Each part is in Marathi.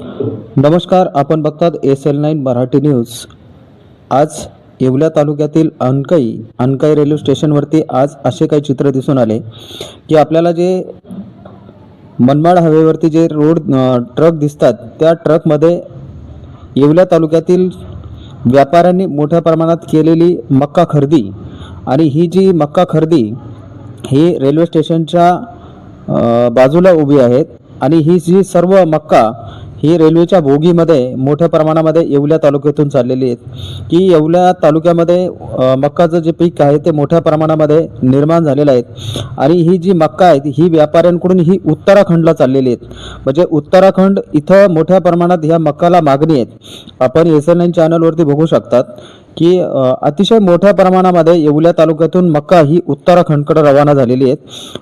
नमस्कार आपण बघतात S L nine Marathi news. आज येवल्या तालुक्यातील अनकई अनकई रेल्वे स्टेशनवरती आज असे काही चित्र दिसून आले की आपल्याला जे मनमाड हवेवरती जे रोड ट्रक दिसतात त्या ट्रकमध्ये येवल्या तालुक्यातील व्यापाऱ्यांनी मोठ्या प्रमाणात केलेली मक्का खरेदी आणि ही जी मक्का खरेदी ही रेल्वे स्टेशनच्या बाजूला उभी आहेत आणि ही जी सर्व मक्का ही रेल्वेच्या बोगीमध्ये मोठ्या प्रमाणामध्ये येवल्या तालुक्यातून चाललेली आहेत. की येवल्या तालुक्यामध्ये मक्काचं जे पीक आहे ते मोठ्या प्रमाणामध्ये निर्माण झालेलं आहे. आणि ही जी मक्का आहे ही व्यापाऱ्यांकडून ही उत्तराखंडला चाललेली आहेत. म्हणजे उत्तराखंड इथं मोठ्या प्रमाणात ह्या मक्काला मागणी आहेत. आपण एस एन एन चॅनलवरती बघू शकतात की अतिशय मोठ्या प्रमाणामध्ये येवल्या तालुक्यातून मक्का ही उत्तराखंडकडे रवाना झालेली आहेत.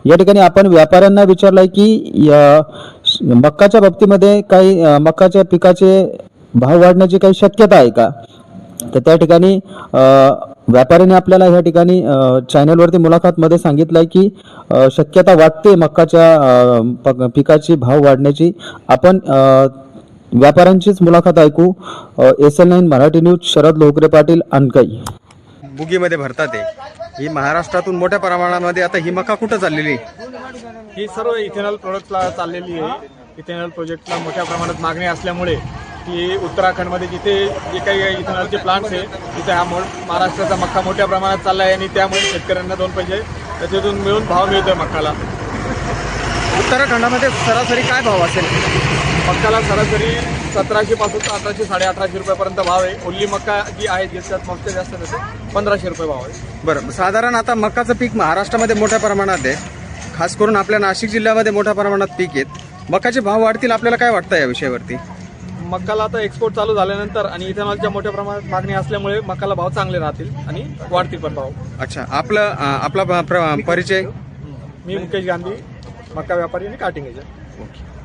या ठिकाणी आपण व्यापाऱ्यांना विचारलंय की मक्काच्या बाबतीमध्ये काही मक्काच्या पिकाचे भाव वाढण्याची काही शक्यता आहे का? तर त्या ठिकाणी व्यापाऱ्याने आपल्याला ह्या ठिकाणी चॅनलवरती मुलाखतमध्ये सांगितलं आहे की शक्यता वाटते मक्काच्या पिकाची भाव वाढण्याची. आपण व्यापाऱ्यांचीच मुलाखत ऐकू. S L nine Marathi news Sharad Lokare Patil अनकई बुगीमध्ये भरतात ही महाराष्ट्रातून मोठ्या प्रमाणामध्ये आता ही मका कुठं चाललेली? ही सर्व इथेनॉल प्रोडक्टला चाललेली आहे. इथेनॉल प्रोजेक्टला मोठ्या प्रमाणात मागणी असल्यामुळे ती उत्तराखंडमध्ये जिथे जे काही इथेनॉलचे प्लांट्स आहे तिथे हा मो महाराष्ट्राचा मक्का मोठ्या प्रमाणात चालला आहे आणि त्यामुळे शेतकऱ्यांना दोन पैसे त्याच्यातून मिळून भाव मिळतोय मक्काला. उत्तराखंडामध्ये सरासरी काय भाव असेल? मक्काला सरासरी सतराशे पासून तर अठराशे साडे अठराशे रुपयापर्यंत भाव आहे. ओली मक्का जी आहे ज्याच्यात मक्का जास्त नसते पंधराशे रुपये भाव आहे. बरं साधारण आता मकाचं पीक महाराष्ट्रामध्ये मोठ्या प्रमाणात आहे. खास करून आपल्या नाशिक जिल्ह्यामध्ये मोठ्या प्रमाणात पीक आहेत. मकाचे भाव वाढतील आपल्याला काय वाटतं या विषयावरती? मक्काला आता एक्सपोर्ट चालू झाल्यानंतर आणि इथेनॉलच्या मोठ्या प्रमाणात मागणी असल्यामुळे मक्काला भाव चांगले राहतील आणि वाढतील पण भाव. अच्छा आपलं अं, आपला प्र- परिचय? मी मुकेश गांधी मक्का व्यापारी आणि कार्टिंग एजंट. ओके.